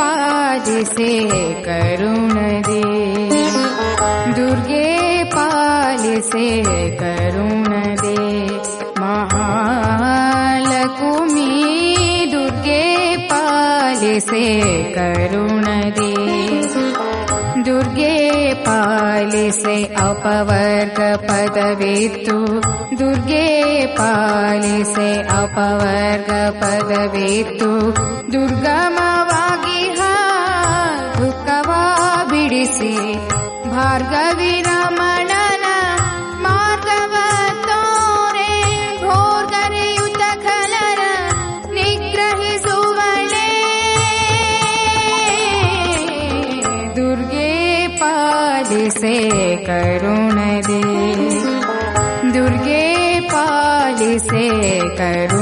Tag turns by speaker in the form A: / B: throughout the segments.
A: पालसे करुण दे। दुर्गे पालसे करुण दे। रे महालकुमिर्गे पालसे करुण दे। दुर्गे पालसे अपवर्ग पदवे दुर्गे पालसे अपवर्ग पदवे दुर्गा भार्गविरमणन गविरमण भोर्गरियुत खलर निग्रहि सुव दुर्गे पालिसे करुणदे दुर्गे पालिसे करु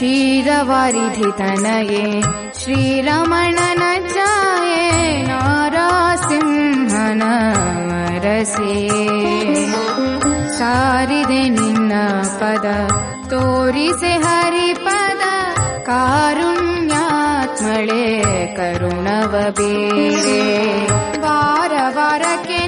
A: क्षीरवारिधितनये श्रीरमणन जाये नारासिंहन मरसे सारिदिन पद तोरिसे हरिपद कारुण्यात्मळे करुणव वार वारके